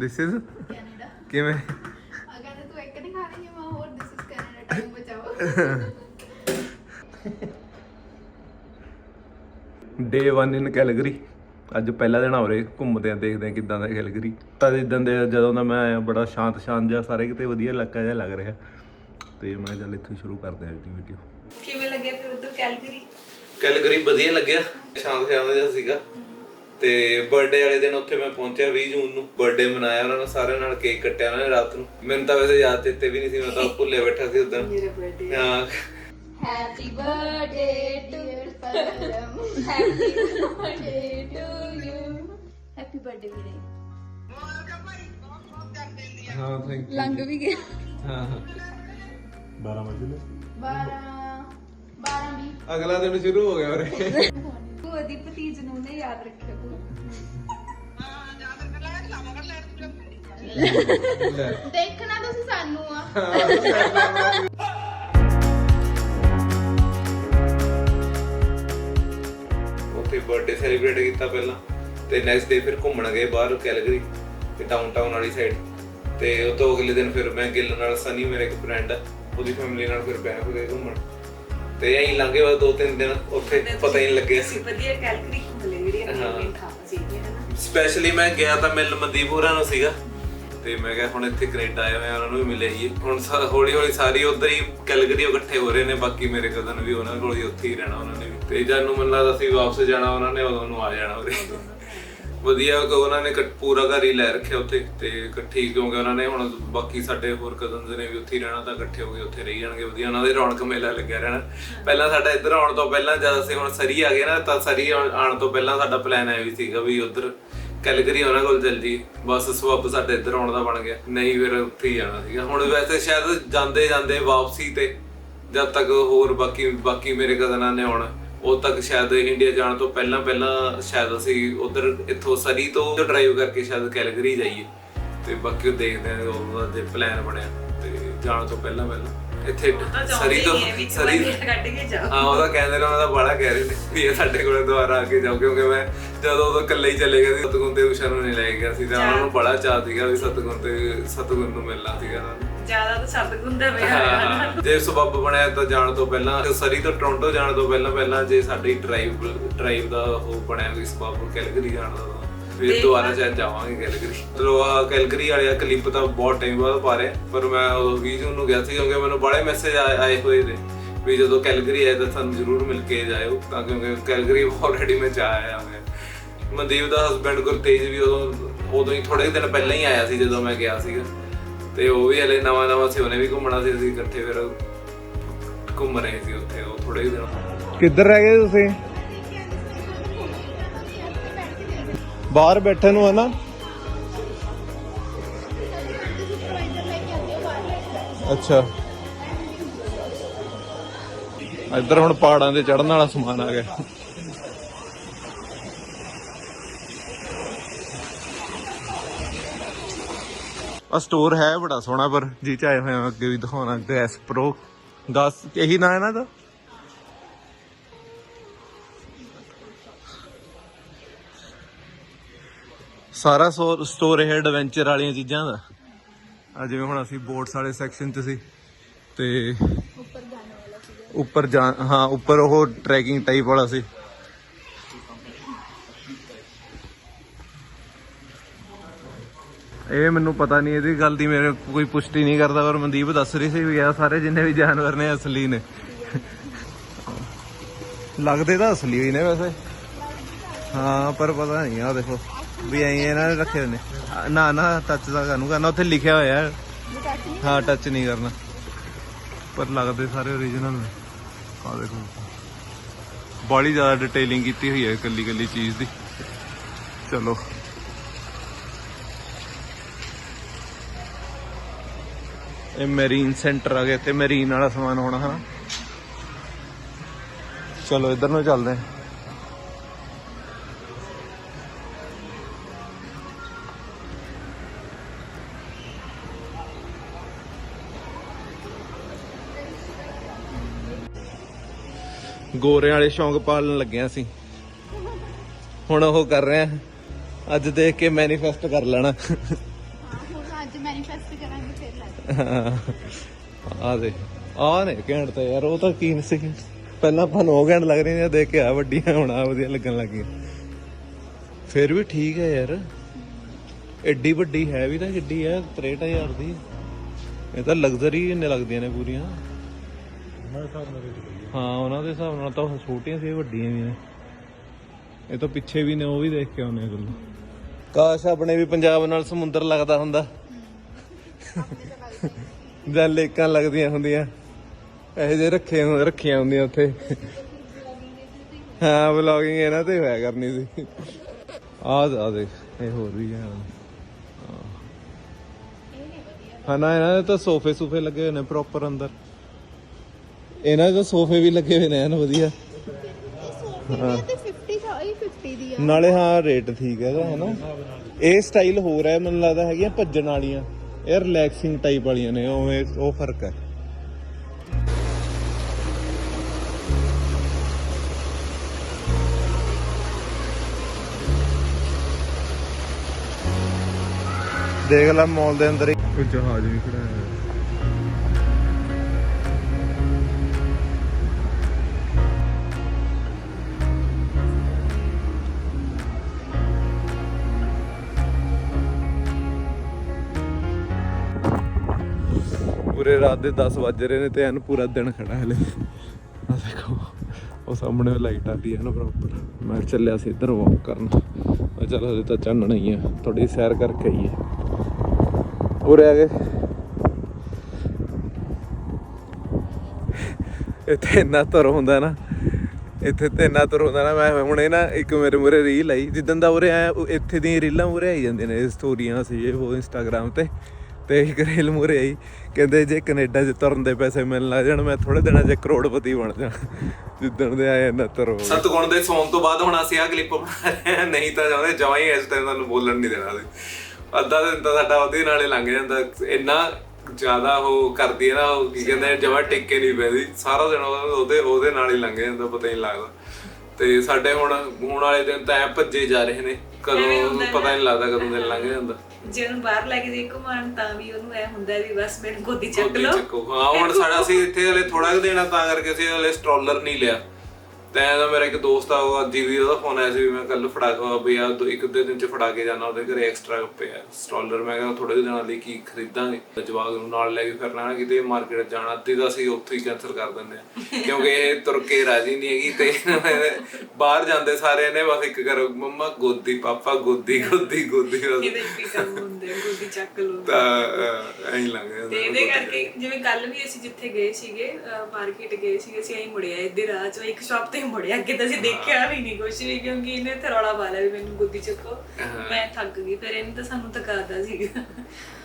This is Canada. ਕਿਵੇਂ? ਅਗਰ ਤੂੰ ਇੱਕ ਨਹੀਂ ਖਾ ਰਹੀ ਮੈਂ ਹੋਰ ਦਿਸ ਇਜ਼ ਕੈਨੇਡਾ ਟਾਈਮ ਬਚਾਓ। ਡੇ 1 ਇਨ ਕੈਲਗਰੀ ਅੱਜ ਪਹਿਲਾ ਦਿਨ ਹੋ ਰਿਹਾ ਘੁੰਮਦੇ ਆ ਦੇਖਦੇ ਆ ਕਿਦਾਂ ਦਾ ਕੈਲਗਰੀ ਤਾਂ ਇਦਾਂ ਦੇ ਜਦੋਂ ਦਾ ਮੈਂ ਆਇਆ ਬੜਾ ਸ਼ਾਂਤ ਸ਼ਾਂਤ ਜਿਹਾ ਸਾਰੇ ਕਿਤੇ ਵਧੀਆ ਇਲਾਕਾ ਜਿਹਾ ਲੱਗ ਰਿਹਾ। ਤੇ ਮੈਂ ਚੱਲ ਇੱਥੋਂ ਸ਼ੁਰੂ ਕਰਦੇ ਆ ਅੱਜ ਦੀ ਵੀਡੀਓ ਕਿਵੇਂ ਲੱਗਿਆ ਫਿਰ ਉਧਰ ਕੈਲਗਰੀ ਕੈਲਗਰੀ ਵਧੀਆ ਲੱਗਿਆ। ਸ਼ਾਂਤ ਸ਼ਾਂਤ ਜਿਹਾ ਸੀਗਾ। ਤੇ ਬਰਥਡੇ ਵਾਲੇ ਦਿਨ ਉੱਥੇ ਮੈਂ ਪਹੁੰਚਿਆ 20 ਜੂਨ ਨੂੰ ਬਰਥਡੇ ਮਨਾਇਆ ਉਹਨਾਂ ਨੇ ਸਾਰਿਆਂ ਨਾਲ ਕੇਕ ਕੱਟਿਆ ਉਹਨਾਂ ਨੇ ਰਾਤ ਨੂੰ। ਮੈਨੂੰ ਤਾਂ ਵੈਸੇ ਯਾਦ ਚੇਤੇ ਵੀ ਨਹੀਂ ਸੀ ਮੈਂ ਤਾਂ ਭੁੱਲੇ ਬੈਠਾ ਸੀ ਉਦੋਂ ਮੇਰੇ ਬਰਥਡੇ ਹਾਂ। Happy birthday to Param happy birthday to you happy birthday ਵੀਰੇ। ਹਾਂ ਥੈਂਕ ਲੰਘ ਵੀ ਗਿਆ। ਹਾਂ ਹਾਂ। 12 12 ਵੀ ਅਗਲਾ ਦਿਨ ਸ਼ੁਰੂ ਹੋ ਗਿਆ ਵੀਰੇ। ਤੂੰ ਉਹਦੀ ਭਤੀਜ ਨੂੰ ਨੇ ਯਾਦ ਰੱਖਿਆ ਤੂੰ ਦੇਖਣਾ ਤੁਸੀਂ ਸਾਨੂੰ ਆ। ਉੱਥੇ ਬਰਥਡੇ ਸੈਲੀਬ੍ਰੇਟ ਕੀਤਾ ਪਹਿਲਾਂ ਤੇ ਨੈਕਸਟ ਡੇ ਫਿਰ ਘੁੰਮਣ ਗਏ ਬਾਹਰ ਕੈਲਗਰੀ ਤੇ ਡਾਊਨਟਾਊਨ ਵਾਲੀ ਸਾਈਡ ਤੇ ਉਹ ਤੋਂ ਅਗਲੇ ਦਿਨ ਫਿਰ ਮੈਂ ਗਿੱਲ ਨਾਲ ਸਨੀ ਮੇਰੇ ਇੱਕ ਫਰੈਂਡ ਆ ਉਹਦੀ ਫੈਮਿਲੀ ਨਾਲ ਫਿਰ ਬੈਠ ਗਏ ਘੁੰਮਣ। ਤੇ ਐਂ ਲੰਘੇ ਵਾ ਦੋ ਤਿੰਨ ਦਿਨ ਉੱਥੇ ਪਤਾ ਹੀ ਨਹੀਂ ਲੱਗਿਆ। ਅਸੀਂ ਵਧੀਆ ਕੈਲਗਰੀ ਘੁੰਮ ਲਈ ਜਿਹੜੀਆਂ ਹਾਂ। ਮੇਨ ਥਾਂ ਸੀ ਸਪੈਸ਼ਲੀ ਮੈਂ ਗਿਆ ਤਾਂ ਮਿਲ ਮਨਦੀਪ ਹੋਰਾਂ ਨੂੰ ਸੀਗਾ ਤੇ ਮੈਂ ਕਿਹਾ ਹੁਣ ਇੱਥੇ ਕੈਨੇਡਾ ਆਏ ਹੋਏ ਆ ਉਹਨਾਂ ਨੂੰ ਵੀ ਮਿਲੇ ਹੀ ਹੁਣ ਹੌਲੀ ਹੌਲੀ ਸਾਰੀ ਉਧਰ ਹੀ ਕੈਲਗਰੀ ਇਕੱਠੇ ਹੋ ਰਹੇ ਨੇ ਬਾਕੀ ਮੇਰੇ ਕਜ਼ਨ ਵੀ ਉਹਨਾਂ ਕੋਲ ਹੀ ਉੱਥੇ ਹੀ ਰਹਿਣਾ ਉਹਨਾਂ ਨੇ ਵੀ। ਤੇ ਜਦ ਨੂੰ ਮੈਨੂੰ ਲੱਗਦਾ ਸੀ ਵਾਪਸ ਜਾਣਾ ਉਹਨਾਂ ਨੇ ਉਦੋਂ ਨੂੰ ਆ ਜਾਣਾ ਉਰੇ। ਵਧੀਆ ਕਿ ਉਹਨਾਂ ਨੇ ਪੂਰਾ ਘਰ ਹੀ ਲੈ ਰੱਖਿਆ ਉੱਥੇ ਤੇ ਇਕੱਠੀ ਕਿਉਂਕਿ ਉਹਨਾਂ ਨੇ ਹੁਣ ਬਾਕੀ ਸਾਡੇ ਹੋਰ ਕਜ਼ਨਸ ਨੇ ਵੀ ਉੱਥੇ ਹੀ ਰਹਿਣਾ ਤਾਂ ਇਕੱਠੇ ਹੋ ਕੇ ਉੱਥੇ ਰਹੀ ਜਾਣਗੇ ਵਧੀਆ ਉਹਨਾਂ ਦੇ ਰੌਣਕ ਮੇਲਾ ਲੱਗਿਆ ਰਹਿਣਾ। ਪਹਿਲਾਂ ਸਾਡਾ ਇੱਧਰ ਆਉਣ ਤੋਂ ਪਹਿਲਾਂ ਜਦ ਅਸੀਂ ਹੁਣ ਸਰੀ ਆ ਗਏ ਨਾ ਤਾਂ ਸਰੀ ਆਉਣ ਆਉਣ ਤੋਂ ਪਹਿਲਾਂ ਸਾਡਾ ਪਲਾਨ ਐ ਵੀ ਸੀਗਾ ਵੀ ਉੱਧਰ ਕੈਲਗਰੀ ਉਹਨਾਂ ਕੋਲ ਚੱਲ ਜੀ ਬਸ ਸਬੱਬ ਸਾਡੇ ਇੱਧਰ ਆਉਣ ਦਾ ਬਣ ਗਿਆ ਨਹੀਂ ਫਿਰ ਉੱਥੇ ਹੀ ਜਾਣਾ ਸੀਗਾ। ਹੁਣ ਵੈਸੇ ਸ਼ਾਇਦ ਜਾਂਦੇ ਜਾਂਦੇ ਵਾਪਸੀ ਤੇ ਜਦ ਤੱਕ ਹੋਰ ਬਾਕੀ ਬਾਕੀ ਮੇਰੇ ਕਜ਼ਨਾਂ ਨੇ ਆਉਣਾ। ਉਦ ਤੱਕ ਸ਼ਾਇਦ ਇੰਡੀਆ ਜਾਣ ਤੋਂ ਪਹਿਲਾਂ ਪਹਿਲਾਂ ਸ਼ਾਇਦ ਅਸੀਂ ਉਧਰ ਇੱਥੋਂ ਸਰੀ ਤੋਂ ਡਰਾਈਵ ਕਰਕੇ ਸ਼ਾਇਦ ਕੈਲਗਰੀ ਜਾਈਏ। ਤੇ ਬਾਕੀ ਉਹ ਦੇਖਦੇ ਆਂ ਉਹਦਾ ਜੇ ਪਲਾਨ ਬਣਿਆ ਤੇ ਜਾਣ ਤੋਂ ਪਹਿਲਾਂ ਪਹਿਲਾਂ। ਇੱਥੇ ਸਰੀ ਤੋਂ ਸਰੀ ਕੱਢ ਕੇ ਜਾ ਹਾਂ ਉਹਦਾ ਕਹਿੰਦੇ ਨੇ ਉਹਦਾ ਬੜਾ ਕਹਿ ਰਹੇ ਨੇ ਵੀ ਇਹ ਸਾਡੇ ਕੋਲੇ ਦੁਬਾਰਾ ਆ ਕੇ ਜਾਓ ਕਿਉਂਕਿ ਮੈਂ ਜਦੋਂ ਉਹ ਇਕੱਲੇ ਹੀ ਚਲੇ ਗਿਆ ਸੀ ਸਤਗੁਣ ਤੇ ਉਸ਼ਾ ਨੂੰ ਨਹੀਂ ਲੈ ਗਿਆ ਸੀ। ਤਾਂ ਉਹਨਾਂ ਨੂੰ ਬੜਾ ਚਾਹ ਸੀਗਾ ਵੀ ਸਤਗੁਣ ਤੇ ਸਤਗੁਣ ਨੂੰ ਮਿਲਣਾ ਸੀਗਾ ਉਹਨਾਂ ਨੂੰ। ਜ਼ਿਆਦਾ ਤਾਂ ਸੱਤ ਗੁੰਦਾ ਪਿਆ। ਹਾਂ, ਜੇ ਸਬੱਬ ਬਣਿਆ ਤਾਂ ਜਾਣ ਤੋਂ ਪਹਿਲਾਂ ਸਰੀ ਤੋਂ ਟੋਰਾਂਟੋ ਜਾਣ ਤੋਂ ਪਹਿਲਾਂ ਪਹਿਲਾਂ ਜੇ ਸਾਡੀ ਡਰਾਈਵ ਡਰਾਈਵ ਦਾ ਉਹ ਬਣਿਆ ਵੀ ਸਬੱਬ ਕੈਲਗਰੀ ਜਾਣ ਦਾ ਤਾਂ ਫਿਰ ਦੁਬਾਰਾ ਚਾਹ ਜਾਵਾਂਗੇ ਕੈਲਗਰੀ। ਚਲੋ ਆ ਕੈਲਗਰੀ ਵਾਲੇ ਕਲਿੱਪ ਤਾਂ ਬਹੁਤ ਟਾਈਮ ਬਾਅਦ ਪਾ ਰਹੇ ਪਰ ਮੈਂ ਉਹ 20 ਜੂਨ ਨੂੰ ਗਿਆ ਸੀ ਕਿਉਂਕਿ ਮੈਨੂੰ ਬੜੇ ਮੈਸੇਜ ਆਏ ਹੋਏ ਨੇ ਵੀ ਜਦੋਂ ਕੈਲਗਰੀ ਆਏ ਤਾਂ ਸਾਨੂੰ ਜ਼ਰੂਰ ਮਿਲ ਕੇ ਜਾਇਓ ਤਾਂ ਕਿਉਂਕਿ ਕੈਲਗਰੀ ਆਲਰੇਡੀ ਮੈਂ ਜਾ ਆਇਆ ਮੈਂ। ਮਨਦੀਪ ਦਾ ਹਸਬੰਡ ਗੁਰਤੇਜ ਵੀ ਉਦੋਂ ਉਦੋਂ ਹੀ ਥੋੜੇ ਦਿਨ ਪਹਿਲਾਂ ਹੀ ਆਇਆ ਸੀ ਜਦੋਂ ਮੈਂ ਗਿਆ ਸੀਗਾ। ਤੇ ਉਹ ਵੀ ਹਲੇ ਨਵਾਂ ਨਵਾਂ ਸੀ, ਉਹਨੇ ਵੀ ਘੁੰਮਣਾ ਸੀ ਅਸੀਂ ਇਕੱਠੇ ਫਿਰ ਘੁੰਮ ਰਹੇ ਸੀ ਉੱਥੇ, ਉਹ ਥੋੜੇ ਦਿਨ ਕਿੱਧਰ ਰਹਿ ਗਏ ਤੁਸੀਂ? ਬਾਹਰ ਬੈਠੇ ਨੂੰ ਹੈ ਨਾ ਅੱਛਾ। ਇੱਧਰ ਹੁਣ ਪਹਾੜਾਂ ਤੇ ਚੜਨ ਵਾਲਾ ਸਮਾਨ ਆ ਗਿਆ। ਆ ਸਟੋਰ ਹੈ ਬੜਾ ਸੋਹਣਾ ਪਰ ਜੀ ਚ ਆਏ ਹੋਏ ਆ ਅੱਗੇ ਵੀ ਦਿਖਾਉਣਾ ਗੈਸ ਪ੍ਰੋ। 10 ਇਹੀ ਨਾਂ ਹੈ ਨਾ ਇਹਦਾ ਸਾਰਾ ਸਟੋਰ ਹੈ ਐਡਵੈਂਚਰ ਵਾਲੀਆਂ ਚੀਜ਼ਾਂ ਦਾ। ਆ ਜਿਵੇਂ ਹੁਣ ਅਸੀਂ ਬੋਟਸ ਵਾਲੇ ਸੈਕਸ਼ਨ 'ਚ ਸੀ ਤੇ ਉੱਪਰ ਜਾ ਹਾਂ ਉੱਪਰ ਉਹ ਟਰੈਕਿੰਗ ਟਾਈਪ ਵਾਲਾ ਸੀ। ਇਹ ਮੈਨੂੰ ਪਤਾ ਨਹੀਂ, ਇਹਦੀ ਗੱਲ ਦੀ ਮੇਰੇ ਕੋਈ ਪੁਸ਼ਟੀ ਨਹੀਂ ਕਰਦਾ, ਪਰ ਮਨਦੀਪ ਦੱਸ ਰਹੀ ਸੀ ਵੀ ਆ ਸਾਰੇ ਜਿੰਨੇ ਵੀ ਜਾਨਵਰ ਨੇ, ਅਸਲੀ ਨੇ। ਲੱਗਦੇ ਤਾਂ ਅਸਲੀ ਹੀ ਨੇ ਵੈਸੇ। ਹਾਂ, ਪਰ ਪਤਾ ਨਹੀਂ ਆ, ਦੇਖੋ। ਵੀ ਐਂ ਇਹਨਾਂ ਨੇ ਰੱਖੇ ਹੋਏ ਨੇ। ਨਾ ਨਾ ਟੱਚ ਦਾ ਕਾਨੂੰ ਕਰਨਾ, ਉੱਥੇ ਲਿਖਿਆ ਹੋਇਆ ਹੈ। ਹਾਂ ਟੱਚ ਨਹੀਂ ਕਰਨਾ। ਪਰ ਲੱਗਦੇ ਸਾਰੇ ਓਰੀਜਨਲ ਨੇ। ਆ ਦੇਖੋ। ਬੜੀ ਜ਼ਿਆਦਾ ਡਿਟੇਲਿੰਗ ਕੀਤੀ ਹੋਈ ਹੈ ਇਕੱਲੀ ਇਕੱਲੀ ਚੀਜ਼ ਦੀ। ਚਲੋ। ਇਹ ਮੈਰੀਨ ਸੈਂਟਰ ਆ ਗਿਆ ਤੇ ਮੈਰੀਨ ਵਾਲਾ ਸਮਾਨ ਹੋਣਾ, ਹਨਾ? ਚਲੋ, ਇੱਧਰ ਨੂੰ ਚੱਲਦੇ ਹਾਂ। ਗੋਰਿਆਂ ਵਾਲੇ ਸ਼ੌਂਕ ਪਾਲਣ ਲੱਗਿਆ ਸੀ ਹੁਣ ਉਹ ਕਰ ਰਹੇ ਆ। ਅੱਜ ਦੇਖ ਕੇ ਮੈਨੀਫੈਸਟ ਕਰ ਲੈਣਾ। ਆ ਦੇ ਆ ਨੇ ਘੈਂਟ ਤਾਂ ਯਾਰ ਉਹ ਤਾਂ ਕੀ ਸੀ। ਪਹਿਲਾਂ ਆਪਾਂ ਨੂੰ ਉਹ ਘੈਂਟ ਲੱਗ ਰਹੀਆਂ ਨੇ ਦੇਖ ਕੇ ਆ ਵੱਡੀਆਂ ਹੁਣ ਆ ਵਧੀਆ ਲੱਗਣ ਲੱਗੀਆਂ ਫਿਰ ਵੀ ਠੀਕ ਹੈ ਯਾਰ। ਐਡੀ ਵੱਡੀ ਹੈ ਵੀ ਤਾਂ ਕਿੱਡੀ ਹੈ 63000 ਦੀ। ਇਹ ਤਾਂ ਲਗਜ਼ਰੀ ਇੰਨੇ ਲੱਗਦੀਆਂ ਨੇ ਪੂਰੀਆਂ। ਹਾਂ ਉਹਨਾਂ ਦੇ ਹਿਸਾਬ ਨਾਲ ਤਾਂ ਉਹ ਛੋਟੀਆਂ ਸੀ ਵੱਡੀਆਂ ਵੀ ਨੇ। ਇਹ ਤਾਂ ਪਿੱਛੇ ਵੀ ਨੇ ਉਹ ਵੀ ਦੇਖ ਕੇ ਆਉਨੇ ਗੱਲੋਂ। ਕਾਸ਼ ਆਪਣੇ ਵੀ ਪੰਜਾਬ ਨਾਲ ਸਮੁੰਦਰ ਲੱਗਦਾ ਹੁੰਦਾ। ਜਾਂ ਲੇਕਾਂ ਲੱਗਦੀਆਂ ਹੁੰਦੀਆਂ। ਇਹ ਜੇ ਰੱਖੇ ਹੁੰਦੇ ਰੱਖੀਆਂ ਹੁੰਦੀਆਂ ਉੱਥੇ। ਹਾਂ ਵਲੌਗਿੰਗ ਇਹਨਾਂ ਤੇ ਹੋਇਆ ਕਰਨੀ ਸੀ। ਆਹ ਆ ਦੇਖ, ਇਹ ਹੋਰ ਵੀ ਹੈ ਹਾਂ। ਨਾ ਇਹਨਾਂ ਦੇ ਤਾਂ ਸੋਫੇ ਸੂਫੇ ਲੱਗੇ ਹੋਏ ਨੇ ਪ੍ਰੋਪਰ ਅੰਦਰ। ਇਹਨਾਂ ਦੇ ਤਾਂ ਸੋਫੇ ਵੀ ਲੱਗੇ ਹੋਏ ਨੇ, ਐਨ ਵਧੀਆ। ਇਹ ਤੇ 50 ਥਾ ਇਹ 50 ਦੀ ਆ ਨਾਲੇ ਹਾਂ ਰੇਟ ਠੀਕ ਹੈਗਾ ਹੈ ਨਾ ਇਹ ਸਟਾਈਲ ਹੋਰ ਹੈ, ਮੈਨੂੰ ਲੱਗਦਾ ਹੈਗੀਆਂ ਭੱਜਣ ਵਾਲੀਆਂ। ਇਹ ਰਿਲੈਕਸਿੰਗ ਟਾਈਪ ਵਾਲੀਆਂ ਨੇ, ਉਵੇਂ ਉਹ ਫ਼ਰਕ ਹੈ। ਦੇਖ ਲੈ ਮਾਲ ਦੇ ਅੰਦਰ ਹੀ। ਜਹਾਜ਼ ਵੀ ਖੜਾ ਹੈ ਪੂਰੇ ਰਾਤ ਦੇ 10 ਵੱਜ ਰਹੇ ਨੇ ਤੇ ਐਨ ਪੂਰਾ ਦਿਨ ਖੜਾ ਹਲੇ। ਆ ਦੇਖੋ, ਉਹ ਸਾਹਮਣੇ ਲਾਈਟ ਆਦੀ ਹੈ ਨਾ ਪ੍ਰੋਪਰ ਮੈਂ ਚੱਲਿਆ ਸੀ ਇੱਧਰ ਵਾਕ ਕਰਨ। ਮੈਂ ਚੱਲ ਹਲੇ ਤਾਂ ਚਾਨਣਾ ਹੀ ਆ ਥੋੜੀ ਸੈਰ ਕਰਕੇ ਆਈਏ। ਉਰੇ ਆ ਗਏ। ਇੱਥੇ ਇੰਨਾ ਤੁਰ ਹੁੰਦਾ ਨਾ, ਇੱਥੇ ਤੇ ਇੰਨਾ ਤੁਰ ਹੁੰਦਾ ਨਾ, ਮੈਂ ਹੁਣੇ ਨਾ ਇੱਕ ਮੇਰੇ ਮੂਰੇ ਰੀਲ ਆਈ। ਜਿੱਦਨ ਦਾ ਉਰੇ ਆਇਆ ਇੱਥੇ ਦੀਆਂ ਰੀਲਾਂ ਮੂਰੇ ਆਈ ਜਾਂਦੀਆਂ ਨੇ ਸਟੋਰੀਆਂ ਸੀ, ਇਹ ਉਹ ਇੰਸਟਾਗ੍ਰam ਤੇ। ਤੇ ਇੱਕ ਰੀਲ ਮੂਰੇ ਆਈ ਕਹਿੰਦੇ ਜੇ ਕੈਨੇਡਾ 'ਚ ਤੁਰਨ ਦੇ ਪੈਸੇ ਮਿਲਣ ਲੱਗ ਜਾਣ ਮੈਂ ਥੋੜੇ ਦਿਨਾਂ 'ਚ ਕਰੋੜਪਤੀ ਬਣ ਜਾ ਜਿੱਦਣ ਦੇ ਆਏ ਇੰਨਾ ਤੁਰ ਸਤਗੁਣ ਦੇ ਸੌਣ ਤੋਂ ਬਾਅਦ ਹੁਣ ਅਸੀਂ ਆ ਕਲਿੱਪ ਬਣਾ ਰਹੇ ਹਾਂ ਨਹੀਂ ਤਾਂ ਚਾਹੁੰਦੇ ਜਮਾਂ ਹੀ ਇਸ ਟਾਈਮ ਤੁਹਾਨੂੰ ਬੋਲਣ ਨਹੀਂ ਦੇਣਾ ਸੀ। ਅੱਧਾ ਦਿਨ ਤਾਂ ਸਾਡਾ ਉਹਦੇ ਨਾਲੇ ਲੰਘ ਜਾਂਦਾ ਇੰਨਾ ਜ਼ਿਆਦਾ ਉਹ ਕਰਦੀ ਹੈ ਨਾ ਉਹ ਕੀ ਕਹਿੰਦੇ ਜਮਾਂ ਟਿੱਕੇ ਨਹੀਂ ਪੈਦੀ। ਸਾਰਾ ਦਿਨ ਉਹਦਾ- ਉਹਦੇ ਨਾਲ ਹੀ ਲੰਘ ਜਾਂਦਾ ਪਤਾ ਹੀ ਨਹੀਂ ਲੱਗਦਾ। ਤੇ ਸਾਡੇ ਹੁਣ ਹੁਣ ਵਾਲੇ ਦਿਨ ਤਾਂ ਐ ਭੱਜੇ ਜਾ ਰਹੇ ਨੇ ਕਦੋਂ ਪਤਾ ਨਹੀਂ ਲੱਗਦਾ ਕਦੋਂ ਦਿਨ ਲੰਘ ਜਾਂਦਾ। ਜੇ ਉਹਨੂੰ ਬਾਹਰ ਲੈ ਕੇ ਜੇ ਘੁਮਾਉਣ ਤਾਂ ਵੀ ਉਹਨੂੰ ਐ ਹੁੰਦਾ ਵੀ ਬਸ ਮੈਨੂੰ ਗੋਦੀ ਚੱਕ ਲਓ। ਚੱਕੋ। ਹਾਂ ਹੁਣ ਸਾਡਾ ਅਸੀਂ ਇੱਥੇ ਹਲੇ ਥੋੜਾ ਕੁ ਦੇਣਾ ਤਾਂ ਕਰਕੇ ਅਸੀਂ ਹਲੇ ਸਟ੍ਰੋਲਰ ਨਹੀਂ ਲਿਆ। ਤੈਂ ਦਾ ਮੇਰਾ ਇੱਕ ਦੋਸਤ ਆ, ਉਹ ਅੱਜ ਵੀ ਉਹਦਾ ਫੋਨ ਆਇਆ ਸੀ ਵੀ ਮੈਂ ਕੱਲ ਫੜਾ ਕੇ, ਵੀ ਆ ਦੋ- ਇੱਕ ਦੋ ਦਿਨ ਚ ਫੜਾ ਕੇ ਜਾਣਾ ਉਹਦੇ ਘਰੇ ਐਕਸਟਰਾ ਪਿਆ ਸਟ੍ਰੋਲਰ ਮੈਂ ਕਹਿੰਦਾ ਥੋੜੇ ਦਿਨਾਂ ਲਈ ਕੀ ਖਰੀਦਾਂਗੇ। ਜਵਾਗ ਨੂੰ ਨਾਲ ਲੈ ਕੇ ਫਿਰਨਾ ਕਿਤੇ ਮਾਰਕੀਟ ਜਾਣਾ, ਅੱਧੀ ਤਾਂ ਅਸੀਂ ਉੱਥੋਂ ਹੀ ਕੈਂਸਲ ਕਰ ਦਿੰਦੇ ਆ। ਕਿਉਂਕਿ ਇਹ ਤੁਰ ਕੇ ਰਾਜੀ ਨਹੀਂ ਹੈਗੀ ਤੇ ਬਾਹਰ ਜਾਂਦੇ ਸਾਰੇ ਨੇ, ਬਸ ਇੱਕ ਕਰੋ ਮੰਮਾ ਗੋਦੀ, ਪਾਪਾ ਗੋਦੀ ਗੋਦੀ ਗੋਦੀ, ਬਸ। ਹੁੰਦੇ ਆ, ਗੋਦੀ ਚੱਕ ਲਓ। ਤਾਂ ਐਂ ਲੰਘ ਜਾਂਦਾ ਤੇ ਇਹਦੇ ਕਰਕੇ ਜਿਵੇਂ ਕੱਲ ਵੀ ਅਸੀਂ ਜਿੱਥੇ ਗਏ ਸੀਗੇ ਮਾਰਕੀਟ ਗਏ ਸੀਗੇ ਅਸੀਂ ਐਂ ਮੁੜਿਆ ਇੱਧਰ ਰਾਹ ਚੋਂ ਇੱਕ ਸ਼ਾਪ ਤੇ ਮੁੜਿਆ ਅੱਗੇ ਤਾਂ ਅਸੀਂ ਦੇਖਿਆ ਵੀ ਨਹੀਂ ਕੁਝ ਵੀ ਕਿਉਂਕਿ ਇਹਨੇ ਤੇ ਰੌਲਾ ਪਾ ਲਿਆ ਵੀ ਮੈਨੂੰ ਗੁੱਦੀ ਚੱਕੋ। ਮੈਂ ਥੱਕ ਗਈ ਫਿਰ ਇਹਨੇ ਤਾਂ ਸਾਨੂੰ ਥਕਾਦਾ ਸੀਗਾ।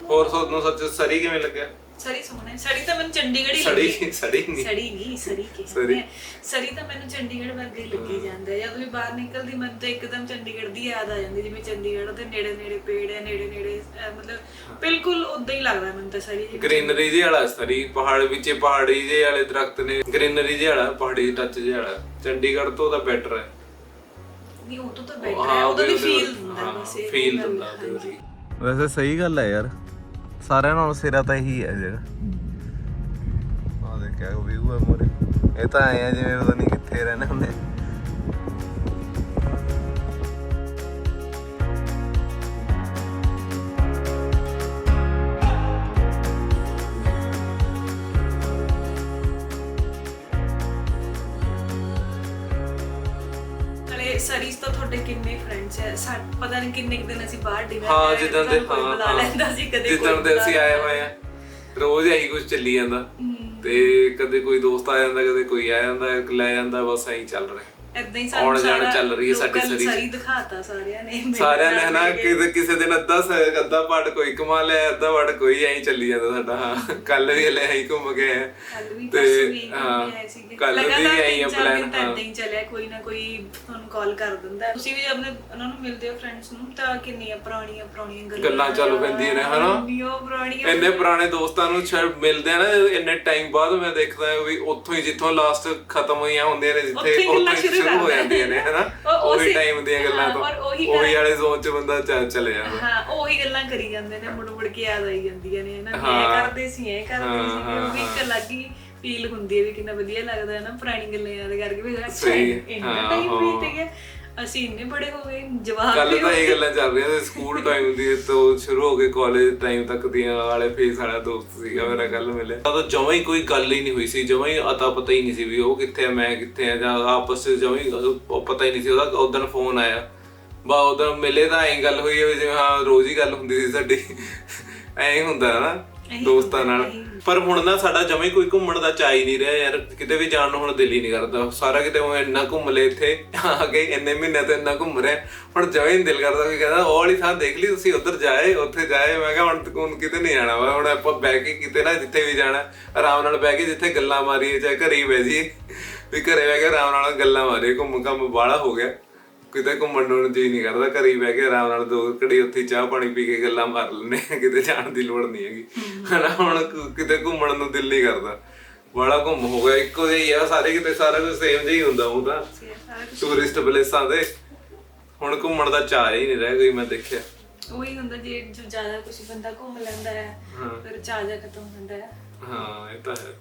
ਹੋਰ ਤੁਹਾਨੂੰ ਸੱਚ ਸਰੀ ਕਿਵੇਂ ਲੱਗਿਆ? ਸਰੀ ਸੋਹਣਾ ਸਰੀ ਤਾਂ ਮੈਨੂੰ ਚੰਡੀਗੜ੍ਹ ਹੀ ਸੜੀ ਲੱਗੀ। ਸੜੀ ਨਹੀਂ। ਸੜੀ ਨਹੀਂ ਸਰੀ ਕੀ ਸਰੀ। ਸਰੀ ਤਾਂ ਮੈਨੂੰ ਚੰਡੀਗੜ੍ਹ ਵਰਗਾ ਹੀ ਲੱਗੀ ਜਾਂਦਾ ਹੈ। ਜਦੋਂ ਵੀ ਬਾਹਰ ਨਿਕਲਦੀ ਮੈਨੂੰ ਤਾਂ ਇੱਕਦਮ ਚੰਡੀਗੜ੍ਹ ਦੀ ਯਾਦ ਆ ਜਾਂਦੀ ਜਿਵੇਂ ਚੰਡੀਗੜ੍ਹ ਦੇ ਨੇੜੇ ਨੇੜੇ ਪੇੜ ਹੈ ਨੇੜੇ ਨੇੜੇ ਅਹ ਮਤਲਬ ਬਿਲਕੁਲ ਉਦਾਂ ਹੀ ਲੱਗਦਾ ਮੈਨੂੰ ਤਾਂ ਸਰੀ ਜਿਵੇਂ ਗ੍ਰੀਨਰੀ ਜਿਹੇ ਵਾਲਾ ਸਰੀ ਪਹਾੜ ਵਿੱਚ ਪਹਾੜੀ ਜਿਹੇ ਵਾਲੇ ਦਰਖਤ ਨੇ। ਗ੍ਰੀਨਰੀ ਜਿਹੇ ਵਾਲਾ ਪਹਾੜੀ ਟੱਚ ਜਿਹੇ ਵਾਲਾ। ਚੰਡੀਗੜ੍ਹ ਤੋਂ ਤਾਂ ਬੈਟਰ ਹੈ। ਨਹੀਂ ਉਹ ਤੋਂ ਤਾਂ ਬੈਟਰ ਹੈ ਉਹਦਾ ਵੀ ਫੀਲ ਹੁੰਦਾ ਬਸ ਇਹ ਫੀਲ ਹੁੰਦਾ ਹੈ, ਉਹਦੇ। ਵੈਸੇ ਸਹੀ ਗੱਲ ਹੈ ਯਾਰ। ਸਾਰਿਆਂ ਨਾਲੋਂ ਸਿਰਾ ਤਾਂ ਇਹੀ ਹੈ ਜਗ੍ਹਾ ਆ ਦੇਖਿਆ ਵਿਊ ਹੈ ਮੋਰੇ। ਇਹ ਤਾਂ ਆਏ ਆ ਜਿਵੇਂ ਪਤਾ ਨਹੀਂ ਕਿੱਥੇ ਰਹਿੰਦੇ ਹੁੰਦੇ। ਤੁਹਾਡੇ ਕਿੰਨੇ ਫਰੈਂਡਸ ਹੈ ਸਾ ਪਤਾ ਨਹੀਂ ਕਿੰਨੇ ਕੁ ਦਿਨ ਅਸੀਂ ਬਾਹਰ ਡਿਨਰ ਹਾਂ ਜਿੱਦਾਂ ਦੇ ਹਾਂ ਬੁਲਾ ਲੈਂਦਾ ਸੀ ਕਦੇ ਜਿੱਦਾਂ ਦੇ ਅਸੀਂ ਆਏ ਹੋਏ ਆ ਰੋਜ਼ ਇਹੀ ਕੁਝ ਚੱਲੀ ਜਾਂਦਾ। ਤੇ ਕਦੇ ਕੋਈ ਦੋਸਤ ਆ ਜਾਂਦਾ ਕਦੇ ਕੋਈ ਆ ਜਾਂਦਾ ਲੈ ਜਾਂਦਾ ਬਸ ਐਂ ਚੱਲ ਰਿਹਾ। ਏਦਾਂ ਹੀ ਆਉਣ ਸਾਨੂੰ ਜਾਣ ਸਾਰਾ ਚੱਲ ਰਹੀ ਹੈ ਸਾਡੀ local ਸਰੀ। ਸਰੀ ਦਿਖਾਤਾ ਸਾਰਿਆਂ ਨੇ ਮੇਰੇ ਸਾਰਿਆਂ ਨੇ ਨਾਲ ਹਨਾ। ਕਿਸੇ ਕਿਸੇ ਦਿਨ ਅੱਧਾ ਸ- ਅੱਧਾ ਪਾੜ ਕੋਈ ਕਮਾ ਲਿਆ ਅੱਧਾ ਪਾੜ ਕੋਈ ਐਂ ਚੱਲੀ ਜਾਂਦਾ ਸਾਡਾ ਹਾਂ ਕੱਲ ਵੀ ਲੈ ਐਂ ਘੁੰਮ ਗਏ ਆ ਕੱਲ ਵੀ ਤੇ, ਪਰਸੋਂ ਵੀ ਹਾਂ, ਆਏ ਸੀਗੇ ਕੱਲ੍ਹ ਵੀ ਲਗਾਤਾਰ ਆਈ ਆ ਤਿੰਨ ਚਾਰ plan, ਦਿਨ ਤਾਂ ਹਾਂ। ਏਦਾਂ ਹੀ ਚੱਲਿਆ ਕੋਈ ਨਾ ਕੋਈ ਤੁਹਾਨੂੰ ਕਾਲ ਕਰ ਦਿੰਦਾ ਤੁਸੀਂ ਵੀ ਆਪਣੇ ਉਹਨਾਂ ਨੂੰ ਮਿਲਦੇ ਹੋ ਫਰੈਂਡਸ ਨੂੰ ਤਾਂ ਕਿੰਨੀਆਂ ਪੁਰਾਣੀਆਂ ਪੁਰਾਣੀਆਂ ਗੱਲਾਂ ਗੱਲਾਂ ਚੱਲ ਪੈਂਦੀਆਂ ਨੇ, ਹਨਾ? ਇੰਨੀਆਂ ਪੁਰਾਣੀਆਂ ਇੰਨੇ ਪੁਰਾਣੇ ਦੋਸਤਾਂ ਨੂੰ ਸ਼ਾਇਦ ਮਿਲਦੇ ਆ ਨਾ ਇੰਨੇ ਟਾਈਮ ਬਾਅਦ ਮੈਂ ਦੇਖਦਾ ਵੀ ਉੱਥੋਂ ਹੀ ਜਿੱਥੋਂ ਲਾਸਟ ਖਤਮ ਹੋਈਆਂ ਹੁੰਦੀਆਂ ਨੇ ਉੱਥੇ ਜਿੱਥੇ ਹੀ ਗੱਲਾਂ ਸ਼ੁਰੂ ਸ਼ੁਰੂ ਹੋ ਜਾਂਦੀਆਂ ਨੇ ਹਨਾ? ਉਹ- ਟਾਈਮ ਦੀਆਂ ਗੱਲਾਂ ਤੋਂ। ਉਹੀ ਵਾਲੇ ਜ਼ੋਨ 'ਚ ਬੰਦਾ ਚੱਲ ਚਲੇ ਜਾਂਦਾ। ਹਾਂ ਉਹੀ ਗੱਲਾਂ ਕਰੀ ਜਾਂਦੇ ਨੇ ਮੁੜ ਮੁੜ ਕੇ ਯਾਦ ਆਈ ਜਾਂਦੀਆਂ ਨੇ ਨਾ ਹਾਂ। ਇਹ ਕਰਦੇ ਸੀ ਇਹ ਕਰਦੇ ਸੀ ਉਹ ਵੀ ਇੱਕ ਅਲੱਗ ਹੀ ਫੀਲ ਹੁੰਦੀ ਹੈ ਵੀ ਕਿੰਨਾ ਵਧੀਆ ਲੱਗਦਾ ਹੈ ਨਾ ਪੁਰਾਣੀ ਗੱਲਾਂ ਯਾਦ ਕਰਕੇ ਵੀ ਅੱਛਾ ਇੰਨਾ ਟਾਈਮ। ਬੀਤ ਗਿਆ। ਅਸੀਂ ਇੰਨੇ ਬੜੇ ਹੋ ਗਏ ਜਵਾਬ ਕੱਲ ਤਾਂ ਇਹ ਗੱਲਾਂ ਚੱਲ ਰਹੀਆਂ ਸੀ ਸਕੂਲ ਟਾਈਮ ਦੀ ਤੋਂ ਸ਼ੁਰੂ ਹੋ ਕੇ ਕਾਲਜ ਟਾਈਮ ਤੱਕ ਦੀਆਂ ਵਾਲੇ ਫੇਸ ਵਾਲਾ ਦੋਸਤ ਸੀਗਾ ਮੇਰਾ ਕੱਲ ਮਿਲਿਆ। ਤਾਂ ਜਮਾਂ ਹੀ ਕੋਈ ਗੱਲ ਹੀ ਨਹੀਂ ਹੋਈ ਸੀ ਜਮਾਂ ਹੀ ਅਤਾ ਪਤਾ ਹੀ ਨਹੀਂ ਸੀ ਵੀ ਉਹ ਕਿੱਥੇ ਆ ਮੈਂ ਕਿੱਥੇ ਆ ਜਾਂ ਆਪਸ ਵਿੱਚ ਜਮਾਂ ਹੀ ਪਤਾ ਹੀ ਨਹੀਂ ਸੀ ਉਹਦਾ ਉਦੋਂ ਫੋਨ ਆਇਆ। ਬਾ ਉਦੋਂ ਮਿਲੇ ਤਾਂ ਐਂ ਗੱਲ ਹੋਈ ਜਿਵੇਂ ਹਾਂ ਰੋਜ਼ ਹੀ ਗੱਲ ਹੁੰਦੀ ਸੀ ਸਾਡੀ। ਐਂ ਹੁੰਦਾ ਨਾ। ਦੋਸਤਾਂ ਨਾਲ। ਪਰ ਹੁਣ ਨਾ ਸਾਡਾ ਜਮਾਂ ਕੋਈ ਘੁੰਮਣ ਦਾ ਚਾਹ ਹੀ ਨਹੀਂ ਰਿਹਾ ਯਾਰ। ਕਿਤੇ ਵੀ ਜਾਣ ਨੂੰ ਹੁਣ ਦਿਲ ਹੀ ਨਹੀਂ ਕਰਦਾ। ਸਾਰਾ ਕਿਤੇ ਉਹ ਇੰਨਾ ਘੁੰਮ ਲਏ ਇੱਥੇ, ਆ ਕੇ ਇੰਨੇ ਮਹੀਨੇ ਤੋਂ ਇੰਨਾ ਘੁੰਮ ਰਿਹਾ। ਹੁਣ ਜਮਾਂ ਹੀ ਦਿਲ ਕਰਦਾ। ਵੀ ਕਹਿੰਦਾ, ਉਹ ਵਾਲੀ ਥਾਂ ਦੇਖ ਲਈ ਤੁਸੀਂ, ਉੱਧਰ ਜਾਏ, ਉੱਥੇ ਜਾਏ। ਮੈਂ ਕਿਹਾ, ਹੁਣ ਤੂੰ ਕਿਤੇ ਨਹੀਂ ਜਾਣਾ ਵਾ। ਹੁਣ ਆਪਾਂ ਬਹਿ ਕੇ ਕਿਤੇ ਨਾ ਜਿੱਥੇ ਵੀ ਜਾਣਾ, ਆਰਾਮ ਨਾਲ ਬਹਿ ਕੇ ਜਿੱਥੇ ਗੱਲਾਂ ਮਾਰੀਏ, ਚਾਹੇ ਘਰੇ ਹੀ ਬਹਿ ਜਾਈਏ। ਵੀ ਘਰੇ ਬਹਿ ਕੇ ਆਰਾਮ ਨਾਲ ਗੱਲਾਂ ਮਾਰੀਏ। ਘੁੰਮ ਘੰਮ ਬਾਹਲਾ ਹੋ ਗਿਆ। ਕਿਤੇ ਘੁੰਮਣ ਨੂੰ ਜੀ ਨਹੀਂ ਕਰਦਾ ਘਰੇ ਹੀ ਬਹਿ ਕੇ ਆਰਾਮ ਨਾਲ ਦੋ ਘੜੀ ਉੱਥੇ ਚਾਹ ਪਾਣੀ ਪੀ ਕੇ ਗੱਲਾਂ ਮਾਰ ਆ, ਕਿਤੇ ਜਾਣ ਦੀ ਲੋੜ ਨਹੀਂ ਹੈਗੀ। ਹਨਾ ਹੁਣ ਕਿਤੇ ਘੁੰਮਣ ਨੂੰ ਦਿਲ ਨਹੀਂ ਕਰਦਾ। ਬੜਾ ਘੁੰਮ ਹੋ ਗਿਆ ਇੱਕੋ ਜਿਹਾ ਹੀ ਆ ਸਾਰੇ ਕਿਤੇ ਸਾਰਾ ਕੁਝ ਸੇਮ ਜਿਹਾ ਹੀ ਹੁੰਦਾ ਉਹ ਤਾਂ ਟੂਰਿਸਟ ਪਲੇਸਾਂ ਦੇ। ਹੁਣ ਘੁੰਮਣ ਦਾ ਚਾਹ ਹੀ ਨਹੀਂ ਰਹਿ ਗਈ ਮੈਂ ਦੇਖਿਆ। ਉਹੀ ਹੁੰਦਾ ਜੇ ਜੋ ਜ਼ਿਆਦਾ ਕੁਝ ਬੰਦਾ ਘੁੰਮ ਲੈਂਦਾ ਹੈ ਫਿਰ ਚਾਹ ਜਾ ਖਤਮ ਹੁੰਦਾ ਹੈ। ਹਾਂ ਇਹ ਤਾਂ ਹੈ।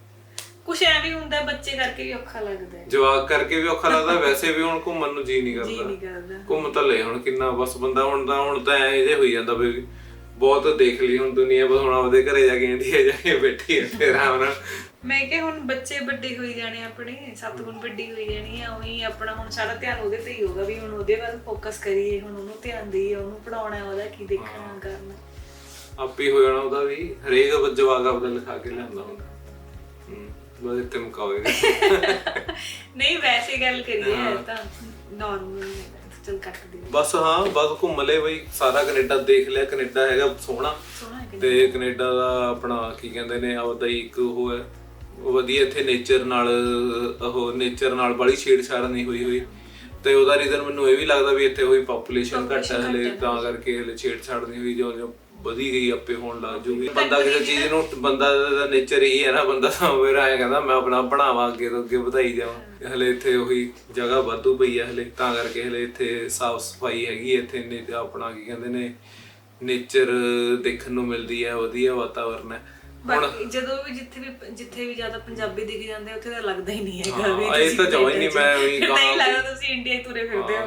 ਕੁਛ ਐ ਵੀ ਹੁੰਦਾ ਹੈ, ਬੱਚੇ ਕਰਕੇ ਵੀ ਔਖਾ ਲੱਗਦਾ ਹੈ। ਜਵਾਕ ਕਰਕੇ ਵੀ ਔਖਾ ਲੱਗਦਾ ਵੈਸੇ ਵੀ ਹੁਣ ਘੁੰਮਣ ਨੂੰ ਜੀ ਨਹੀਂ ਜੀ ਨਹੀਂ ਕਰਦਾ। ਘੁੰਮ ਤਾਂ ਲੈ ਹੁਣ ਕਿੰਨਾ ਬਸ ਬੰਦਾ ਹੁਣ ਤਾਂ ਹੁਣ ਤਾਂ ਐ ਜੇ ਹੋਈ ਜਾਂਦਾ ਵੀ ਬਹੁਤ ਦੇਖ ਲਈ ਹੁਣ ਦੁਨੀਆ ਬਸ ਹੁਣ ਆਪਦੇ ਘਰੇ ਜਾ ਕੇ ਇੰਡੀਆ ਜਾ ਕੇ ਬੈਠੀ ਹੈ ਤੇ ਆਰਾਮ ਨਾਲ। ਮੈਂ ਕਿਹਾ ਹੁਣ ਬੱਚੇ ਵੱਡੇ ਹੋਈ ਜਾਣੇ ਆਪਣੇ ਸੱਤ ਗੁਣ ਵੱਡੀ ਹੋਈ ਜਾਣੀ ਆ ਉਹੀ ਆਪਣਾ ਹੁਣ ਸਾਰਾ ਧਿਆਨ ਉਹਦੇ ਤੇ ਹੀ ਹੋਗਾ ਵੀ ਹੁਣ ਉਹਦੇ ਵੱਲ ਫੋਕਸ ਕਰੀਏ ਹੁਣ ਉਹਨੂੰ ਧਿਆਨ ਦੇਈਏ ਉਹਨੂੰ ਪੜਾਉਣਾ ਉਹਦਾ ਕੀ ਦੇਖਣਾ ਕਰਨਾ। ਆਪੇ ਹੋ ਜਾਣਾ ਉਹਦਾ ਵੀ ਹਰੇਕ ਬ- ਜਵਾਕ ਆਪਦਾ ਲਿਖਾ ਕੇ ਲਿਆਂਦਾ ਹੁੰਦਾ। ਬਸ ਇੱਥੇ ਮੁਕਾਵੇਗਾ ਨਹੀਂ ਵੈਸੇ ਗੱਲ ਕਰੀਏ ਤਾਂ ਨਾਰਮਲ ਚਲ ਕੱਟ ਦੇ ਬਸ ਹਾਂ ਬਸ ਘੁੰਮ ਲੈ ਬਈ ਸਾਰਾ ਕੈਨੇਡਾ ਦੇਖ ਲਿਆ ਕੈਨੇਡਾ ਹੈਗਾ ਸੋਹਣਾ। ਸੋਹਣਾ ਹੈ ਤੇ ਕੈਨੇਡਾ। ਦਾ ਆਪਣਾ ਕੀ ਕਹਿੰਦੇ ਨੇ ਆਪਦਾ ਹੀ ਇੱਕ ਉਹ ਹੈ ਉਹ ਵਧੀਆ ਇੱਥੇ ਨੇਚਰ ਨਾਲ ਉਹ ਨੇਚਰ ਨਾਲ ਬੜੀ ਛੇੜਛਾੜ ਨਹੀਂ ਹੋਈ ਹੋਈ। ਤੇ ਉਹਦਾ ਰੀਜ਼ਨ ਮੈਨੂੰ ਇਹ ਵੀ ਲੱਗਦਾ ਵੀ ਇੱਥੇ ਹੋਈ ਪੋਪੂਲੇਸ਼ਨ ਘੱਟ ਹੈ ਹਲੇ ਤਾਂ ਕਰਕੇ ਹਲੇ ਛੇੜਛਾੜ ਨਹੀਂ ਹੋਈ ਜੋ ਜੋ ਵਧੀ ਗਈ ਆਪੇ ਹੋਣ ਲੱਗ ਜੂਗੀ। ਬੰਦਾ ਕਿਸੇ ਚੀਜ਼ ਨੂੰ ਬੰਦਾ ਦਾ ਨੇਚਰ ਹੀ ਹੈ ਨਾ ਬੰਦਾ ਤਾਂ ਮੇਰਾ ਐ ਕਹਿੰਦਾ ਮੈਂ ਆਪਣਾ ਬਣਾਵਾਂ ਅੱਗੇ ਤੋਂ ਅੱਗੇ ਵਧਾਈ ਜਾਵਾਂ ਹਲੇ ਇੱਥੇ ਉਹੀ ਜਗ੍ਹਾ ਵਾਧੂ ਪਈ ਹੈ ਹਲੇ। ਤਾਂ ਕਰਕੇ ਹਲੇ ਇੱਥੇ ਸਾਫ਼ ਸਫ਼ਾਈ ਹੈਗੀ ਇੱਥੇ ਨੇ ਆਪਣਾ ਕੀ ਕਹਿੰਦੇ ਨੇ ਨੇਚਰ ਦੇਖਣ ਨੂੰ ਮਿਲਦੀ ਹੈ ਵਧੀਆ ਵਾਤਾਵਰਨ ਹੈ। ਬਾਕੀ ਜਦੋਂ ਵੀ ਜਿੱਥੇ ਵੀ ਜਿੱਥੇ ਵੀ ਜ਼ਿਆਦਾ ਪੰਜਾਬੀ ਦਿਖ ਜਾਂਦੇ ਉੱਥੇ ਤਾਂ ਲੱਗਦਾ ਹੀ ਨਹੀਂ ਹੈਗਾ ਵੀ ਇਹ ਤਾਂ ਜਮਾਂ ਹੀ ਨਹੀਂ, ਮੈਂ ਵੀ ਨਹੀਂ ਕਹਾਂ ਲੱਗਦਾ ਤੁਸੀਂ ਇੰਡੀਆ ਹੀ ਤੁਰੇ ਫਿਰਦੇ ਹੋ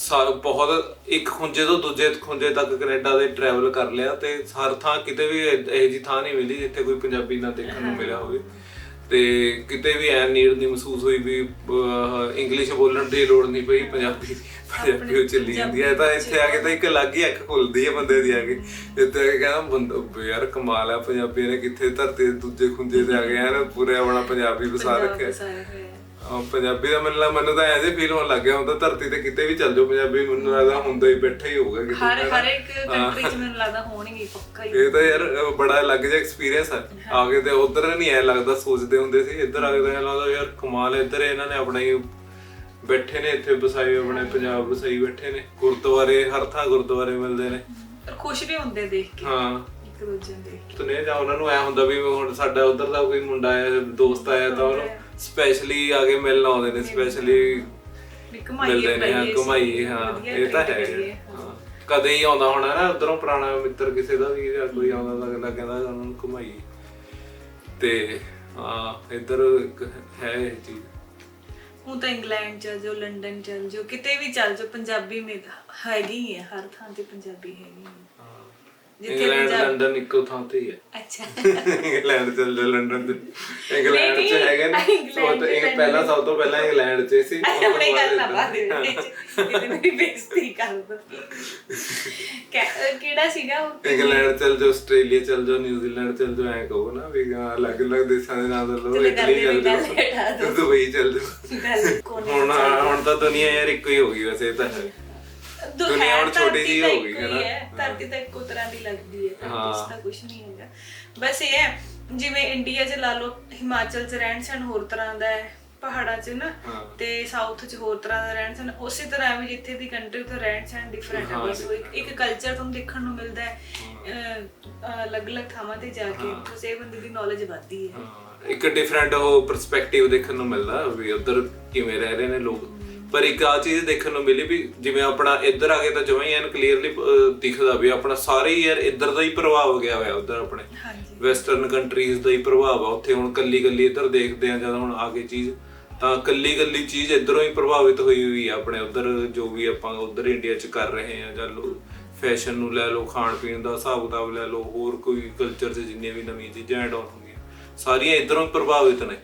ਹਾਂ, ਜੀ, ਸਾ- ਬਹੁਤ ਇੱਕ ਖੁੰਝੇ ਤੋਂ ਦੂਜੇ ਖੁੰਝੇ ਤੱਕ ਕੈਨੇਡਾ ਦੇ ਟਰੈਵਲ ਕਰ ਲਿਆ ਤੇ ਹਰ ਥਾਂ ਕਿਤੇ ਵੀ ਇਹ- ਜੀ ਥਾਂ ਨਹੀਂ ਮਿਲੀ ਜਿੱਥੇ ਕੋਈ ਪੰਜਾਬੀ ਨਾ ਦੇਖਣ ਨੂੰ ਮਿਲਿਆ ਹੋਵੇ। ਤੇ ਕਿਤੇ ਵੀ ਐ ਨੀਡ ਨਹੀਂ ਮਹਿਸੂਸ ਹੋਈ ਵੀ ਇੰਗਲਿਸ਼ ਬੋਲਣ ਦੀ ਲੋੜ ਨਹੀਂ ਪਈ ਪੰਜਾਬੀ ਪੰਜਾਬੀ ਚੱਲੀ ਜਾਂਦੀ ਹੈ। ਤਾਂ ਇੱਥੇ ਆ ਕੇ ਤਾਂ ਇੱਕ ਅਲੱਗ ਹੀ ਅੱਖ ਖੁੱਲਦੀ ਹੈ ਬੰਦੇ ਦੀ ਆ ਕੇ। ਕੇ ਕਹਿੰਦਾ ਬੰਦਾ ਯਾਰ ਕਮਾਲ ਹੈ ਪੰਜਾਬੀ ਨੇ ਕਿੱਥੇ ਧਰਤੀ ਦੇ ਦੂਜੇ ਖੁੰਝੇ ਤੇ ਆ ਗਏ ਯਾਰ ਪੂਰੇ ਆਪਣਾ ਪੰਜਾਬੀ ਵਸਾ ਰੱਖਿਆ। ਸਾਰੇ ਹੋਏ ਆ। ਹਾਂ, ਪੰਜਾਬੀ ਦਾ ਮੈਨੂੰ ਲੱਗ- ਮੈਨੂੰ ਤਾਂ ਐਸੇ ਫੀਲ ਹੋਣ ਲੱਗ ਗਿਆ ਹੁਣ ਤਾਂ ਧਰਤੀ ਤੇ ਕਿਤੇ ਵੀ ਚੱਲ ਜਾਓ ਪੰਜਾਬੀ ਮੈਨੂੰ ਲੱਗਦਾ ਹੁੰਦਾ ਹੀ ਬੈਠਾ ਹੀ ਹੋਊਗਾ ਕਿਤੇ ਹਰ। ਹਰ ਇੱਕ ਕੰਟਰੀ 'ਚ ਮੈਨੂੰ ਲੱਗਦਾ ਹੋਣਗੇ ਪੱਕਾ ਹੀ। ਇਹ ਤਾਂ ਯਾਰ ਅਹ, ਬੜਾ ਅਲੱਗ ਜਿਹਾ ਐਕਸਪੀਰੀਅੰਸ ਹੈ। ਆ ਕੇ ਤੇ ਉਧਰ ਨਹੀਂ ਐ ਲੱਗਦਾ ਸੋਚਦੇ ਹੁੰਦੇ ਸੀ ਇੱਧਰ ਆ ਕੇ ਤਾਂ ਐਂ ਲੱਗਦਾ ਯਾਰ ਕਮਾਲ ਹੈ ਇੱਧਰ ਇਹਨਾਂ ਨੇ ਆਪਣਾ ਹੀ ਬੈਠੇ ਨੇ ਇੱਥੇ ਵਸਾਏ ਆਪਣੇ ਪੰਜਾਬ ਵਸਾਈ ਬੈਠੇ ਨੇ। ਗੁਰਦੁਆਰੇ ਹਰ ਥਾਂ ਗੁਰਦੁਆਰੇ ਮਿਲਦੇ ਨੇ। ਪਰ ਖੁਸ਼ ਵੀ ਹੁੰਦੇ ਦੇਖ ਕੇ। ਹਾਂ। ਇੱਕ ਦੂਜੇ ਨੂੰ ਦੇਖ ਜਾਂ ਉਹਨਾਂ ਨੂੰ ਐ ਹੁੰਦਾ ਵੀ ਹੁਣ ਸਾਡਾ ਉਧਰ ਦਾ ਕੋਈ ਮੁੰਡਾ ਆਇਆ ਦੋਸਤ ਆਇਆ ਤਾਂ ਉਹਨੂੰ ਸਪੈਸ਼ਲੀ ਆ ਕੇ ਮਿਲਣ ਆਉਂਦੇ ਨੇ ਸਪੈਸ਼ਲੀ ਵੀ ਕਮਾਈਏ ਪੜਾਈਏ ਕਮਾਈਏ ਹਾਂ ਇਹ ਤਾਂ ਹੈ। ਕਦੇ ਹੀ ਆਉਂਦਾ ਹੋਣਾ ਨਾ ਉਧਰੋਂ ਪੁਰਾਣਾ ਮਿੱਤਰ ਕਿਸੇ ਦਾ ਵੀ ਜਾਂ ਕੋਈ ਆਉਂਦਾ ਤਾਂ ਅਗਲਾ ਕਹਿੰਦਾ ਉਹਨਾਂ ਨੂੰ ਘੁਮਾਈਏ। ਤੇ ਹਾਂ ਇੱਧਰ ਇੱਕ ਹੈ ਇਹ ਚੀਜ਼। ਹੁਣ ਤਾਂ ਇੰਗਲੈਂਡ ਚਲ ਜਾਓ ਲੰਡਨ ਚਲ ਜਾਓ ਕਿਤੇ ਵੀ ਚਲ ਜਾਓ ਪੰਜਾਬੀ ਮੇ ਹੈਗੀ ਹੀ ਹਰ ਥਾਂ ਤੇ ਪੰਜਾਬੀ ਹੈਗੀ ਹੈ ਜਿੱਥੇ ਲੰਡਨ ਇੱਕੋ ਥਾਂ ਤੇ ਹੀ ਹੈ। ਅੱਛਾ। ਇੰਗਲੈਂਡ ਚੱਲ ਜਾ ਲੰਡਨ ਤੇ। ਇੰਗਲੈਂਡ ਚ ਹੈਗੇ ਨੇ। ਉਹ ਤਾਂ ਚ ਇਹ ਪਹਿਲਾਂ ਸਭ ਤੋਂ ਪਹਿਲਾਂ ਇੰਗਲੈਂਡ ਚ ਸੀ। ਆਪਣੀ ਗੱਲ ਨਾ। ਬਾਤ ਦੇ ਇਹਦੇ ਮੇਰੀ ਬੇਇੱਜ਼ਤੀ ਕਰ ਦੋ ਕਿਹੜਾ ਸੀਗਾ ਉਹ? ਇੰਗਲੈਂਡ ਚੱਲ ਜਾਓ ਆਸਟ੍ਰੇਲੀਆ ਚੱਲ ਜਾਓ ਨਿਊਜ਼ੀਲੈਂਡ ਚੱਲ ਜਾਓ ਐ ਕਹੋ ਨਾ ਵੀ ਹਾਂ, ਅਲੱਗ-ਅਲੱਗ ਦੇਸ਼ਾਂ ਦੇ ਨਾਮ ਲਓ ਚਲੋ ਇਟਲੀ ਚੱਲ ਜਾਓ ਦੁਬਈ ਚੱਲ ਜਾਓ। ਹੁਣ ਹੁਣ ਤਾਂ ਦੁਨੀਆ ਯਾਰ ਇੱਕੋ ਹੀ ਹੋ ਗਈ ਵੈਸੇ ਤਾਂ। ਦੁਨੀਆ ਹੁਣ ਛੋਟੀ ਜਿਹੀ ਹੋ ਗਈ, ਹੈ ਨਾ? ਧਰਤੀ ਤਾਂ ਇੱਕੋ ਤਰ੍ਹਾਂ ਦੀ ਲੱਗਦੀ ਹੈ। ਇਸ ਦਾ ਕੁਝ ਨਹੀਂ ਹੈਗਾ ਬਸ ਇਹ ਹੈ ਜਿਵੇਂ ਇੰਡੀਆ 'ਚ ਲਾ ਲਓ ਹਿਮਾਚਲ 'ਚ ਰਹਿਣ ਸਹਿਣ ਹੋਰ ਤਰ੍ਹਾਂ ਦਾ ਹੈ ਪਹਾੜਾਂ 'ਚ ਨਾ। ਤੇ ਸਾਊਥ 'ਚ ਹੋਰ ਤਰ੍ਹਾਂ ਦਾ ਰਹਿਣ ਸਹਿਣ ਉਸੇ ਤਰ੍ਹਾਂ ਵੀ ਜਿੱਥੇ ਦੀ ਕੰਟਰੀ ਤੋਂ ਰਹਿਣ ਸਹਿਣ ਡਿਫਰੈਂਟ ਹੈ ਬਸ ਇੱਕ- ਇੱਕ ਕਲਚਰ ਤੁਹਾਨੂੰ ਦੇਖਣ ਨੂੰ ਮਿਲਦਾ ਹੈ ਅਲੱਗ-ਅਲੱਗ ਥਾਵਾਂ ਤੇ ਜਾ ਕੇ ਉਸੇ ਬੰਦੇ ਦੀ ਨੌਲੇਜ ਵੱਧਦੀ ਹਾਂ, ਇੱਕ ਡਿਫਰੈਂਟ ਉਹ ਪਰਸਪੈਕਟਿਵ ਦੇਖਣ ਨੂੰ ਮਿਲਦਾ ਵੀ ਉਧਰ ਕਿਵੇਂ ਰਹਿ ਰਹੇ ਨੇ ਲੋਕ ਪਰ ਇੱਕ ਆ ਚੀਜ਼ ਦੇਖਣ ਨੂੰ ਮਿਲੀ ਵੀ ਜਿਵੇਂ ਆਪਣਾ ਇੱਧਰ ਆ ਕੇ ਤਾਂ ਜਮਾਂ ਹੀ ਐਨ ਕਲੀਅਰਲੀ ਦਿਖਦਾ ਵੀ ਆਪਣਾ ਸਾਰੇ ਹੀ ਯਾਰ ਇੱਧਰ ਦਾ ਹੀ ਪ੍ਰਭਾਵ ਗਿਆ ਹੋਇਆ ਉੱਧਰ ਆਪਣੇ। ਹਾਂਜੀ। ਵੈਸਟਰਨ ਕੰਟਰੀਜ਼ ਦਾ ਹੀ ਪ੍ਰਭਾਵ ਆ ਉੱਥੇ ਹੁਣ ਕੱਲੀ ਕੱਲੀ ਇੱਧਰ ਦੇਖਦੇ ਆ ਜਦੋਂ ਹੁਣ ਆ ਕੇ ਚੀਜ਼ ਤਾਂ ਕੱਲੀ ਕੱਲੀ ਚੀਜ਼ ਇੱਧਰੋਂ ਹੀ ਪ੍ਰਭਾਵਿਤ ਹੋਈ ਹੋਈ ਆ ਆਪਣੇ ਉੱਧਰ ਜੋ ਵੀ ਆਪਾਂ ਉੱਧਰ ਇੰਡੀਆ 'ਚ ਕਰ ਰਹੇ ਆ ਜਾਂ ਲੋ ਫੈਸ਼ਨ ਨੂੰ ਲੈ ਲਓ ਖਾਣ ਪੀਣ ਦਾ ਹਿਸਾਬ ਕਿਤਾਬ ਲੈ ਲਓ ਹੋਰ ਕੋਈ ਕਲਚਰ 'ਚ ਜਿੰਨੀਆਂ ਵੀ ਨਵੀਆਂ ਚੀਜ਼ਾਂ ਐਡ ਆਨ ਹੁੰਦੀਆਂ ਸਾਰੀਆਂ ਇੱਧਰੋਂ ਹੀ ਪ੍ਰਭਾਵਿਤ ਨੇ।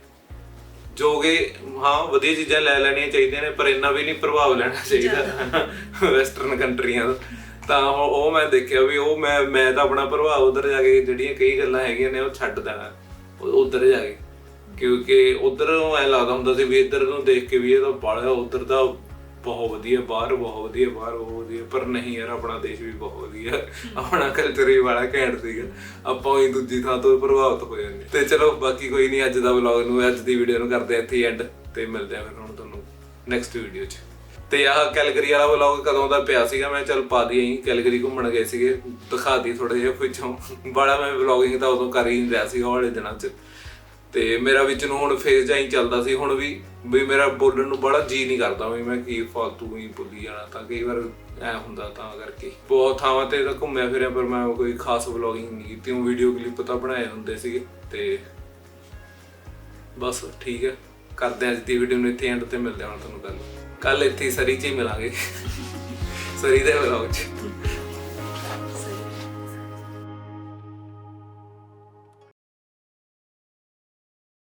ਜੋ ਕਿ ਹਾਂ ਵਧੀਆ ਚੀਜ਼ਾਂ ਲੈ ਲੈਣੀਆਂ ਚਾਹੀਦੀਆਂ ਨੇ ਪਰ ਇੰਨਾ ਵੀ ਨਹੀਂ ਪ੍ਰਭਾਵ ਲੈਣਾ ਚਾਹੀਦਾ ਵੈਸਟਰਨ ਕੰਟਰੀਆਂ ਦਾ ਤਾਂ ਉਹ ਮੈਂ ਦੇਖਿਆ ਵੀ ਉਹ ਮੈਂ ਮੈਂ ਤਾਂ ਆਪਣਾ ਪ੍ਰਭਾਵ ਉਧਰ ਜਾ ਕੇ ਜਿਹੜੀਆਂ ਕਈ ਗੱਲਾਂ ਹੈਗੀਆਂ ਨੇ ਉਹ ਛੱਡ ਦੇਣਾ। ਉਧਰ ਜਾ ਕੇ। ਕਿਉਂਕਿ ਉਧਰ ਐ ਲੱਗਦਾ ਹੁੰਦਾ ਸੀ ਵੀ ਇੱਧਰ ਨੂੰ ਦੇਖ ਕੇ ਵੀ ਇਹ ਤਾਂ ਬਾਲਾ ਉਧਰ ਦਾ ਬਹੁਤ ਵਧੀਆ, ਬਾਹਰ ਬਹੁਤ ਵਧੀਆ, ਬਾਹਰ ਬਹੁਤ ਵਧੀਆ, ਪਰ ਨਹੀਂ ਯਾਰ, ਆਪਣਾ ਦੇਸ਼ ਵੀ ਬਹੁਤ ਵਧੀਆ। ਆਪਣਾ ਕਲਚਰ ਵੀ ਬੜਾ ਘੈਂਟ ਸੀਗਾ। ਆਪਾਂ ਹੀ ਦੂਜੀ ਥਾਂ ਤੋਂ ਪ੍ਰਭਾਵਿਤ ਹੋ ਜਾਂਦੇ। ਤੇ ਚਲੋ, ਬਾਕੀ ਕੋਈ ਨਹੀਂ, ਅੱਜ ਦਾ ਵਲੌਗ ਨੂੰ, ਅੱਜ ਦੀ ਵੀਡੀਓ ਨੂੰ ਕਰਦੇ ਇੱਥੇ ਐਂਡ ਤੇ ਮਿਲਦੇ ਆ ਫਿਰ ਹੁਣ ਤੁਹਾਨੂੰ ਨੈਕਸਟ ਵੀਡੀਓ 'ਚ। ਤੇ ਆਹ ਕੈਲਗਰੀ ਵਾਲਾ ਵਲੌਗ ਕਦੋਂ ਦਾ ਪਿਆ ਸੀਗਾ, ਮੈਂ ਚੱਲ ਪਾ ਦਈਏ ਹੀ ਕੈਲਗਰੀ ਘੁੰਮਣ ਗਏ ਸੀਗੇ, ਦਿਖਾ ਦੀ ਥੋੜਾ ਜਿਹਾ ਪਿੱਛੋਂ। ਬੜਾ ਮੈਂ ਵਲੌਗਿੰਗ ਤਾਂ ਉਦੋਂ ਕਰ ਹੀ ਨਹੀਂ ਰਿਹਾ ਸੀਗਾ ਉਹ ਵਾਲੇ ਦਿਨਾਂ 'ਚ। ਤੇ ਮੇਰਾ ਵਿੱਚ ਨੂੰ ਹੁਣ ਫੇਸ ਜਾਈ ਚੱਲਦਾ ਸੀ, ਹੁਣ ਵੀ ਵੀ ਮੇਰਾ ਬੋਲਣ ਨੂੰ ਬੜਾ ਜੀ ਨਹੀਂ ਕਰਦਾ ਵੀ ਮੈਂ ਕੀ ਫਾਲਤੂ ਹੀ ਬੋਲੀ ਜਾਣਾ, ਤਾਂ ਕਈ ਵਾਰ ਐ ਹੁੰਦਾ ਤਾਂ ਕਰਕੇ। ਬਹੁਤ ਥਾਵਾਂ ਤੇ ਤਾਂ ਘੁੰਮਿਆ ਫਿਰਿਆ, ਪਰ ਮੈਂ ਕੋਈ ਖਾਸ ਵਲੌਗਿੰਗ ਨਹੀਂ ਕੀਤੀ, ਉਹ ਵੀਡੀਓ ਕਲਿੱਪ ਤਾਂ ਬਣਾਏ ਹੁੰਦੇ ਸੀਗੇ, ਤੇ ਬਸ ਠੀਕ ਹੈ, ਕਰਦੇ ਅੱਜ ਦੀ ਵੀਡੀਓ ਨੂੰ ਇੱਥੇ ਐਂਡ ਤੇ ਮਿਲਦੇ ਹਾਂ ਹੁਣ ਤੁਹਾਨੂੰ ਕੱਲ ਕੱਲ ਇੱਥੇ ਸਰੀ ਚ ਹੀ ਮਿਲਾਂਗੇ। ਸਰੀ ਦੇ ਵਲੌਗ ਚ।